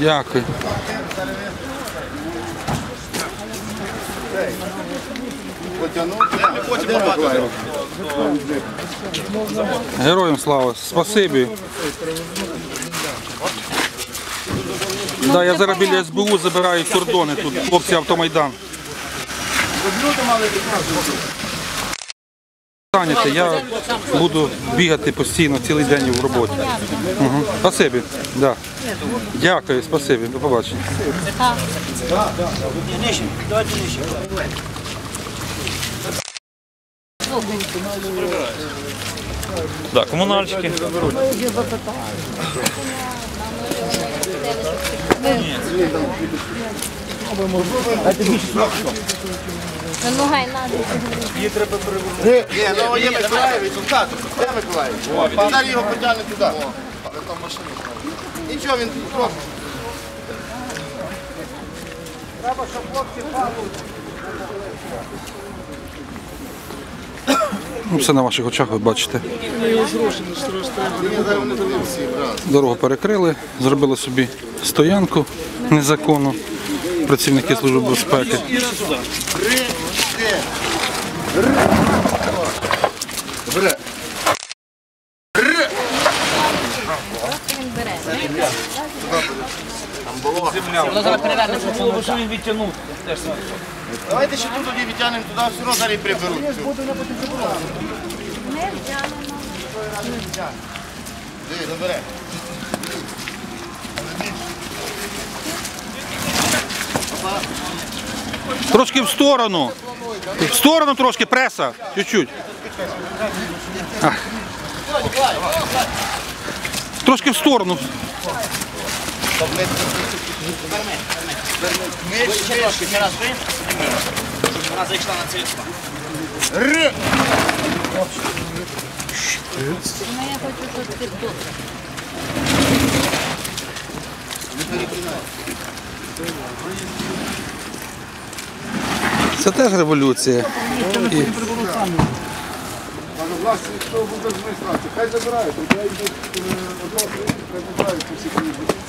Дякую. Героям слава. Спасибі. Да, я зараз біля СБУ забираю кордони тут, хлопці автомайдан. Зайняти, я буду бігати постійно цілий день в роботі. Угу. Спасибі. Да. Дякую, спасибі. До побачення. Да, комунальщики. Ну, гай, надо. Ні, ну є Миколаївич, он хату. Де Миколаївич? Зараз його потягне туди. Але там машина. Нічого, він просто. Ну, все на ваших очах ви бачите. Дорогу перекрили, зробили собі стоянку незаконну. Працівники Служби безпеки. Бере. Він відтягнув? Давайте ще тут тоді відтягнемо туди, все одно зараз приберуть. Диви, забере. Трошки в сторону. В сторону трошки, преса. Чуть-чуть. Трошки в сторону. Вона зайшла на цей Р. Я хочу, щоб ти тут. Це теж революція. І Власне, що буде адміністрація, хай забирають, я йду хай забирають всі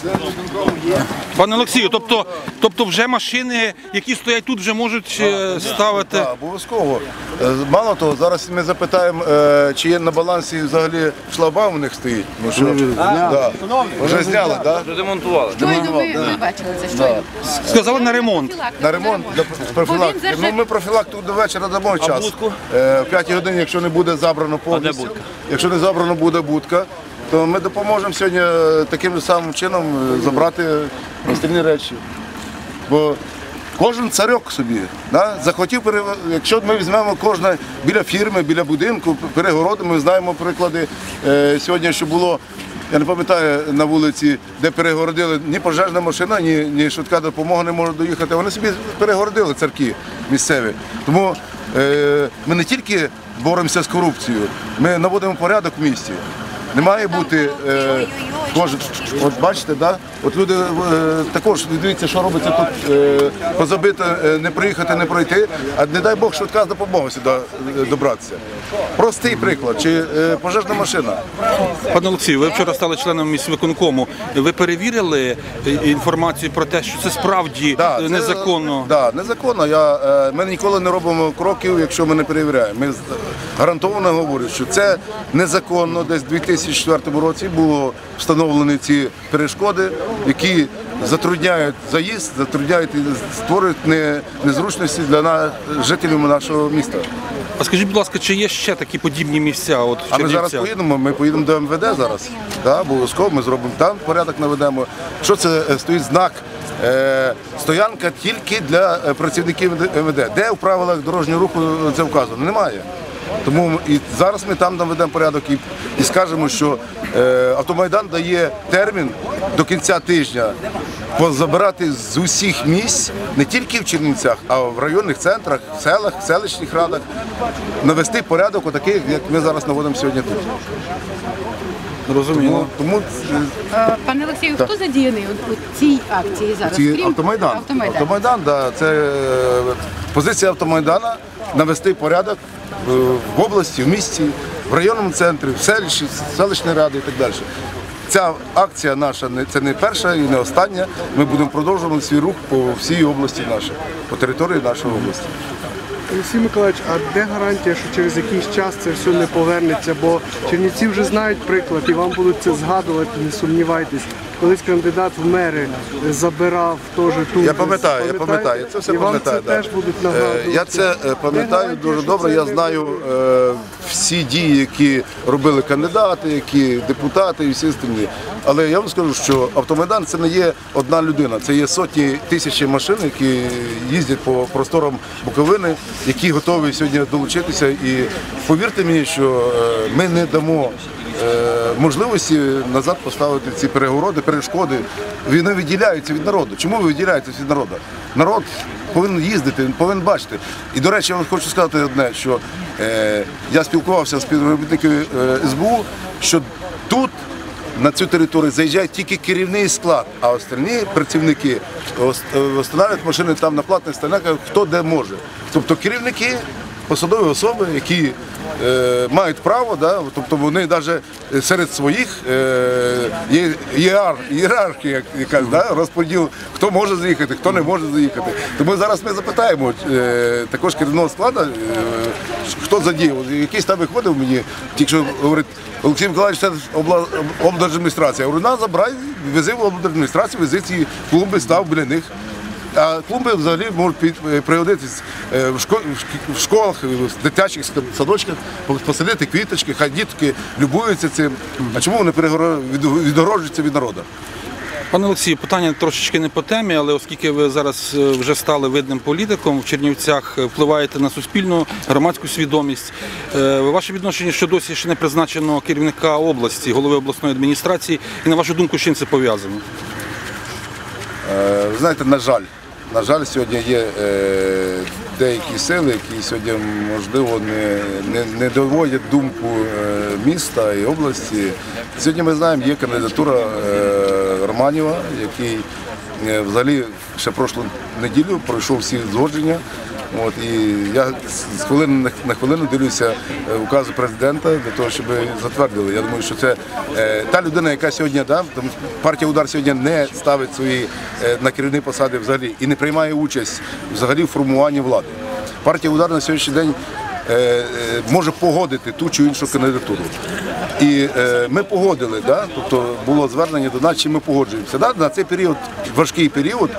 Це виконком є. Пане Олексію, тобто, тобто вже машини, які стоять тут, вже можуть е, ставити. Так, обов'язково. Е, Мало того, зараз ми запитаємо, е, чи є на балансі взагалі шлагбаум у них стоїть. Ну, що, да. Вже зняли, так? Вже демонтували. Щойно ви, ви бачили це щойно. Сказали на ремонт. На ремонт для профілактики. Ну, ми профілактику до вечора дамо час. Е, В 5 годині, якщо не буде забрано повністю, якщо не забрано буде будка, то ми допоможемо сьогодні е, таким самим чином е, забрати остальні речі. Бо кожен царьок собі. Да? Захотів, якщо ми візьмемо кожне біля фірми, біля будинку, перегороди, ми знаємо приклади е, сьогодні, що було. Я не пам'ятаю на вулиці, де перегородили ні пожежна машина, ні, ні швидка допомога не може доїхати. Вони собі перегородили церкви місцеві. Тому е, ми не тільки боремося з корупцією, ми наводимо порядок в місті. Не має бути е, кожен. От бачите, да? От люди е, також дивіться, що робиться тут. Е, позабити, е, не приїхати, не пройти, а не дай Бог швидка допомога сюди е, добратися. Простий приклад. Чи е, пожежна машина? Пане Олексію, ви вчора стали членом міськвиконкому. Ви перевірили е, інформацію про те, що це справді Да, це- незаконно? Да, незаконно. Я, е, ми ніколи не робимо кроків, якщо ми не перевіряємо. Ми з- гарантовано говорю, що це незаконно. Десь у 2004 році було встановлені ці перешкоди, які затрудняють заїзд, затрудняють і створюють незручності для на, жителів нашого міста. А скажіть, будь ласка, чи є ще такі подібні місця? От в А ми зараз поїдемо, ми поїдемо до МВД зараз. Да, обов'язково ми зробимо там порядок наведемо. Що це е, стоїть знак? Е, стоянка тільки для е, працівників МВД. Де в правилах дорожнього руху це вказано? Немає. Тому і зараз ми там наведемо порядок і, і скажемо, що е, автомайдан дає термін до кінця тижня позабирати з усіх місць, не тільки в Чернівцях, а в районних центрах, в селах, в селищних радах, навести порядок, отакий, як ми зараз наводимо сьогодні тут. Розуміло. Тому Е, Пане Олексію, хто задіяний у, у цій акції зараз? ці Крім автомайдан. Автомайдан. Автомайдан, да, це е, позиція автомайдана навести порядок е, в області, в місті, в районному центрі, в селищі, селищній раді і так далі. ця акція наша не це не перша і не остання. Ми будемо продовжувати свій рух по всій області нашій, по території нашої області. Олексій Миколаївич, а де гарантія, що через якийсь час це все не повернеться? Бо Чернівці вже знають приклад і вам будуть це згадувати, не сумнівайтесь. Колись кандидат в мери забирав теж тут. Я пам'ятаю, я пам'ятаю, це все пам'ятаю. да. теж будуть Е. Я це е, пам'ятаю дуже добре. Я знаю е, всі дії, які робили кандидати, які депутати і всі остальні. Але я вам скажу, що автомайдан це не є одна людина, це є сотні тисячі машин, які їздять по просторам Буковини, які готові сьогодні долучитися. І повірте мені, що ми не дамо можливості назад поставити ці перегороди, перешкоди. Вони виділяються від народу. Чому ви виділяєтеся від народу? Народ повинен їздити, повинен бачити. І до речі, я вам хочу сказати одне, що е, я спілкувався з співробітниками е, СБУ, що тут. На цю територію заїжджає тільки керівний склад, а остальні працівники е, встановлюють машини там на платних стоянках, хто де може. Тобто керівники, посадові особи, які е, мають право, да, тобто вони навіть серед своїх е, є ієр, ієрархія, як якась, да, розподіл, хто може заїхати, хто не може заїхати. Тому зараз ми запитаємо е, також керівного складу, е, хто задіяв. Якийсь там виходив мені, тільки що говорить, Олексій Миколаївич, це обла- облдержадміністрація. Я говорю, на, забирай, вези в облдержадміністрацію, вези ці клумби, став біля них. А клумби взагалі можуть е, пригодитись е, в школах, в дитячих садочках, посадити квіточки, хай дітки любуються цим. А чому вони відгороджуються від народу? Пане Олексію, питання трошечки не по темі, але оскільки ви зараз е, вже стали видним політиком, в Чернівцях впливаєте на суспільну громадську свідомість. Ваше відношення, що досі ще не призначено керівника області, голови обласної адміністрації, і на вашу думку, з чим це пов'язано? Знаєте, на жаль, на жаль, сьогодні є е, деякі сили, які сьогодні можливо не, не, не доводять думку е, міста і області. Сьогодні ми знаємо, є кандидатура е, Романіва, який взагалі ще прошлу неділю пройшов всі згодження. От, і я з- хвилини на- хвилину дивлюся е, указу президента для того, щоб затвердили. Я думаю, що це е, та людина, яка сьогодні да, тому партія удар сьогодні не ставить свої е, на керівні посади взагалі і не приймає участь взагалі в формуванні влади. Партія удар на сьогоднішній день може погодити ту чи іншу кандидатуру. І е, ми погодили, да? тобто було звернення до нас, чи ми погоджуємося. Да? На цей період, важкий період,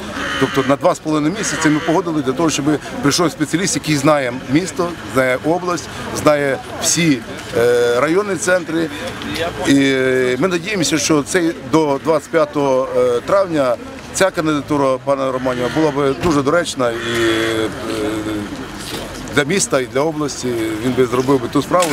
тобто на два з половиною місяці ми погодили для того, щоб прийшов спеціаліст, який знає місто, знає область, знає всі е, районні центри. І е, ми надіємося, що цей до 25 е, травня ця кандидатура пана Романіва була б дуже доречна і е, для міста і для області він би зробив би ту справу,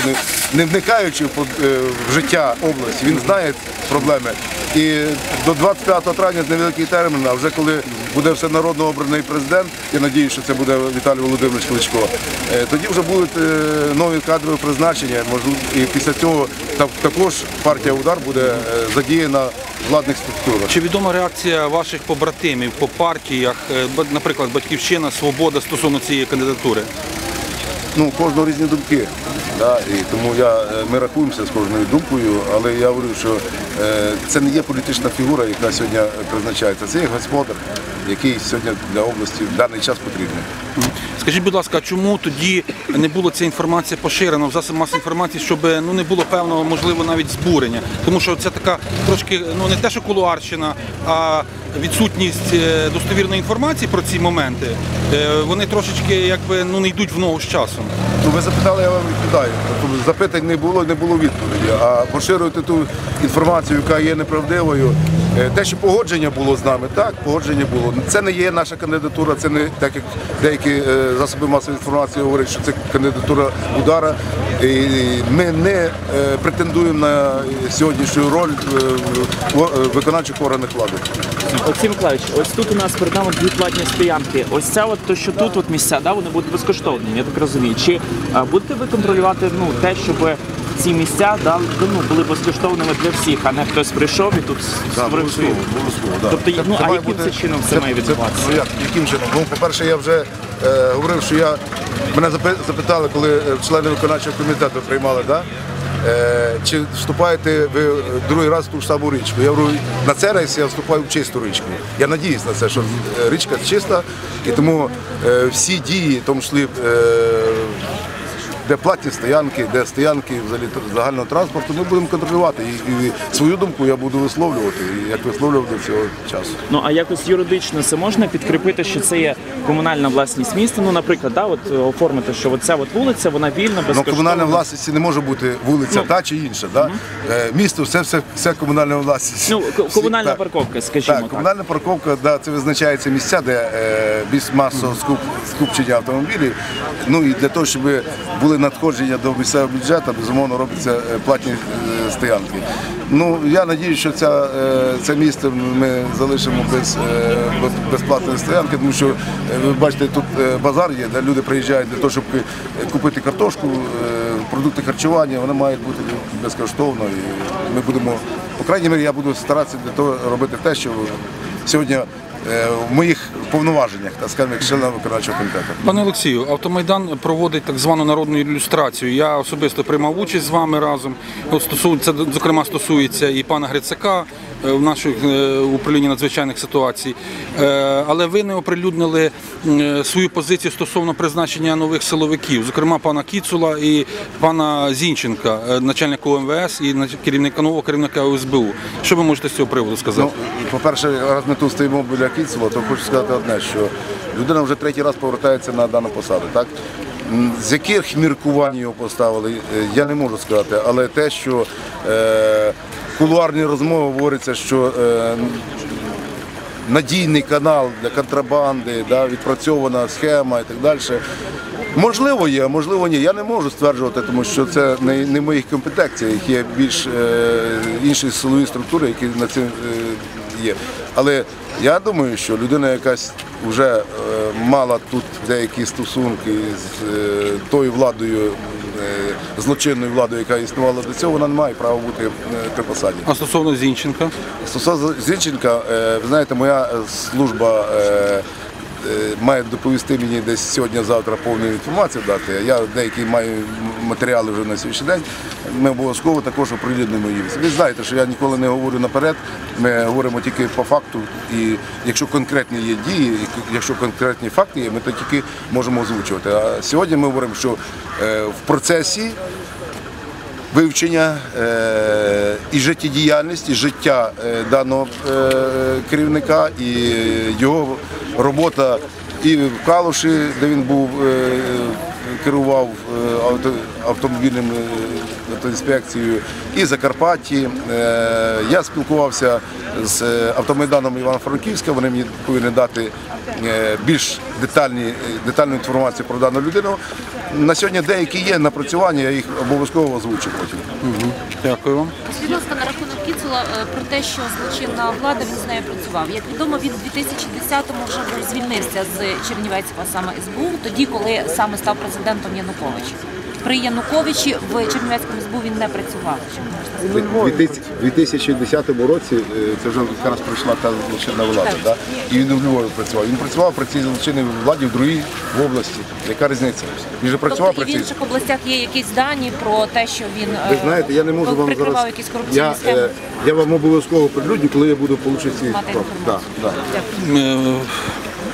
не, вникаючи в, е, в життя області. Він знає проблеми. І до 25 травня невеликий термін, а вже коли буде все народно обраний президент, я надіюся, що це буде Віталій Володимирович Кличко, е, тоді вже будуть е, нові кадрові призначення. І після цього так- також партія удар буде задіяна владних структурах. Чи відома реакція ваших побратимів по партіях, наприклад, Батьківщина, Свобода стосовно цієї кандидатури? Ну, у кожного різні думки. Да, і тому я, е, ми рахуємося з кожною думкою, але я говорю, що е, це не є політична фігура, яка сьогодні призначається. Це є господар, який сьогодні для області в даний час потрібний. Скажіть, будь ласка, чому тоді не було ця інформація поширена в засобах масової інформації, щоб ну не було певного, можливо, навіть збурення? Тому що це така трошки ну не те, що кулуарщина, а відсутність е, достовірної інформації про ці моменти. е, Вони трошечки якби ну не йдуть в ногу з часом. Ну, ви запитали, я вам відповідаю. Тобто запитань не було, не було відповіді. А поширювати ту інформацію, яка є неправдивою. Е, Те, що погодження було з нами, так, погодження було. Це не є наша кандидатура, це не так, як деякі е, засоби масової інформації говорять, що це кандидатура удара. І ми не е, претендуємо на сьогоднішню роль в виконавчих органах влади. Олексій Миколаївич, ось тут у нас перед нами дві платні стоянки. Ось це от то, що тут от місця, да, вони будуть безкоштовні, я так розумію. Чи будете ви контролювати ну, те, щоб ці місця да, ну, були безкоштовними для всіх, а не хтось прийшов і тут створив свою. обов'язково, да. Тобто, ну, а має яким це чином це має відбуватися? Ну, як, яким чином? Ну, по-перше, я вже е, говорив, що я мене запи- запитали, коли е, члени виконавчого комітету приймали, да? е, чи вступаєте ви другий раз в ту ж саму річку. Я говорю, на цей рейс я вступаю в чисту річку. Я надіюсь на це, що е, річка чиста, і тому е, всі дії, в тому числі. Е, де платні стоянки, де стоянки взагалі загального транспорту, ми будемо контролювати. І, і свою думку я буду висловлювати, як висловлював до цього часу. Ну а якось юридично це можна підкріпити, що це є комунальна власність міста. Ну, наприклад, да, от е, оформити, що оця от вулиця, вона вільна, Ну, комунальна власності не може бути вулиця та чи інша. Да? Е, Місто все, все, все комунальна власність. Ну, комунальна так. парковка, скажімо Так, так. комунальна парковка, да, це визначається місця, де е, більш масового скуп, скупчення автомобілів. Ну і для того, щоб були надходження до місцевого бюджету, безумовно робляться е, платні е, стоянки. Ну я надію, що ця, е, це місце ми залишимо без, без безплатної стоянки, тому що ви бачите, тут базар є, де люди приїжджають для того, щоб купити картошку, продукти харчування, вони мають бути безкоштовно. І ми будемо, по крайній мірі, я буду старатися для того робити те, що сьогодні в моїх повноваженнях, так скажемо, як члена виконавчого комітету. Пане Олексію, автомайдан проводить так звану народну ілюстрацію. Я особисто приймав участь з вами разом. От стосується, зокрема, стосується і пана Грицака е, в наших е, управлінні надзвичайних ситуацій. Е, Але ви не оприлюднили е, свою позицію стосовно призначення нових силовиків, зокрема пана Кіцула і пана Зінченка, е, начальника ОМВС і керівника нового керівника ОСБУ. Що ви можете з цього приводу сказати? Ну, по-перше, раз ми тут стоїмо біля Кіцева, то хочу сказати одне, що людина вже третій раз повертається на дану посаду. Так? З яких міркувань його поставили, е, я не можу сказати, але те, що е, кулуарні розмови говориться, що е, надійний канал для контрабанди, да, відпрацьована схема і так далі. Можливо, є, можливо, ні. Я не можу стверджувати, тому що це не, не моїх компетенціях, є більш е, інші силові структури, які на цим е, є. Але я думаю, що людина якась вже е, мала тут деякі стосунки з е, тою владою, злочинною владою, яка існувала до цього, вона не має права бути е, при посаді. А стосовно Зінченка? Стосовно Зінченка, е, ви знаєте, моя е, служба е, має доповісти мені десь сьогодні-завтра повну інформацію дати. Я деякі маю матеріали вже на сьогоднішній день. Ми обов'язково також оприлюднимо їх. Ви знаєте, що я ніколи не говорю наперед. Ми говоримо тільки по факту. І якщо конкретні є дії, якщо конкретні факти є, ми то тільки можемо озвучувати. А сьогодні ми говоримо, що е, в процесі вивчення е, і життєдіяльність, і життя даного керівника, і його робота і в Калуші, де він був, е, керував е, автомобільним е, автоінспекцією, і Закарпатті. Я спілкувався з автомайданом Івано-Франківська, вони мені повинні дати більш детальні, детальну інформацію про дану людину. На сьогодні деякі є напрацювання, я їх обов'язково озвучу потім. Дякую вам. Кіцула е, про те, що злочинна влада він з нею працював. Як відомо, він у 2010-му вже звільнився з Чернівецького саме СБУ, тоді, коли саме став президентом Янукович. При Януковичі в Чернівецькому СБУ він не працював. У 2010 році е, це вже якраз пройшла та злочинна влада, да? і він у Львові працював. Він працював при цій злочинній владі в другій області. Яка різниця? Він же працював Тобто і в інших областях є якісь дані про те, що він е, Ви знаєте, я не можу вам зараз. якісь корупційні Я, схеми. е, я вам обов'язково прилюдню, коли я буду отримати ці да. Дякую. Е,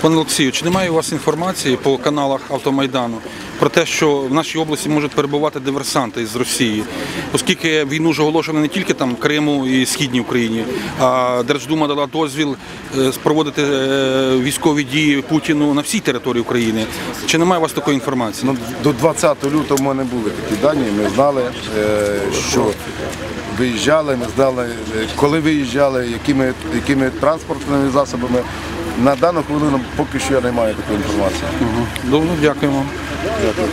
Пане Олексію, чи немає у вас інформації по каналах Автомайдану про те, що в нашій області можуть перебувати диверсанти з Росії, оскільки війну ж оголошено не тільки там Криму і Східній Україні, а Держдума дала дозвіл е, проводити е, військові дії Путіну на всій території України. Чи немає у вас такої інформації? Ну, до 20 лютого в мене були такі дані. Ми знали, е, що виїжджали, ми знали, коли виїжджали, якими, якими транспортними засобами. На дану хвилину поки що я не маю такої інформації. Добре, дякуємо. Дякую.